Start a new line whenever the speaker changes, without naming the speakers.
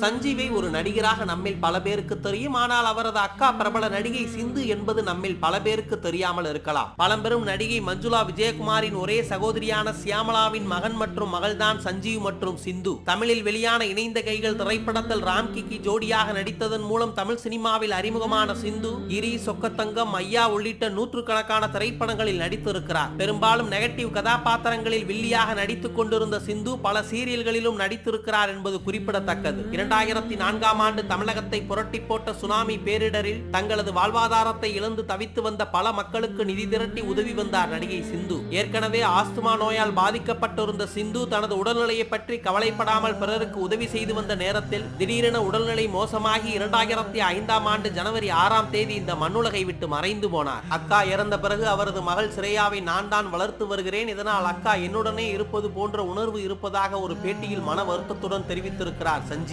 சஞ்சீவை ஒரு நடிகராக நம்மில் பல பேருக்கு தெரியும். ஆனால் அவரது அக்கா பிரபல நடிகை சிந்து என்பது நம்மில் பல பேருக்கு தெரியாமல் இருக்கலாம். பழம்பெரும் நடிகை மஞ்சுளா விஜயகுமாரின் ஒரே சகோதரியான சியாமலாவின் மகன் மற்றும் மகள்தான் சஞ்சீவ் மற்றும் சிந்து. தமிழில் வெளியான இணைந்த கைகள் திரைப்படத்தில் ராம்கிக்கு ஜோடியாக நடித்ததன் மூலம் தமிழ் சினிமாவில் அறிமுகமான சிந்து கிரி சொக்கத்தங்கம் ஐயா உள்ளிட்ட நூற்றுக்கணக்கான திரைப்படங்களில் நடித்திருக்கிறார். பெரும்பாலும் நெகட்டிவ் கதாபாத்திரங்களில் வில்லியாக நடித்துக் கொண்டிருந்த சிந்து பல சீரியல்களிலும் நடித்திருக்கிறார் என்பது குறிப்பிடத்தக்கது. இரண்டாயிரத்தி நான்காம் ஆண்டு தமிழகத்தை புரட்டி போட்ட சுனாமி பேரிடரில் தங்களது வாழ்வாதாரத்தை இழந்து தவித்து வந்த பல மக்களுக்கு நிதி திரட்டி உதவி வந்தார் நடிகை சிந்து. ஏற்கனவே ஆஸ்துமா நோயால் பாதிக்கப்பட்டிருந்த சிந்து தனது உடல்நிலையை பற்றி கவலைப்படாமல் பிறருக்கு உதவி செய்து வந்த நேரத்தில் திடீரென உடல்நிலை மோசமாகி இரண்டாயிரத்தி ஐந்தாம் ஆண்டு ஜனவரி ஆறாம் தேதி இந்த மண்ணுலகை விட்டு மறைந்து போனார். அக்கா இறந்த பிறகு அவரது மகள் சிரேயாவை நான் தான் வளர்த்து வருகிறேன். இதனால் அக்கா என்னுடனே இருப்பது போன்ற உணர்வு இருப்பதாக ஒரு பேட்டியில் மன வருத்தத்துடன் தெரிவித்திருக்கிறார் சஞ்சய்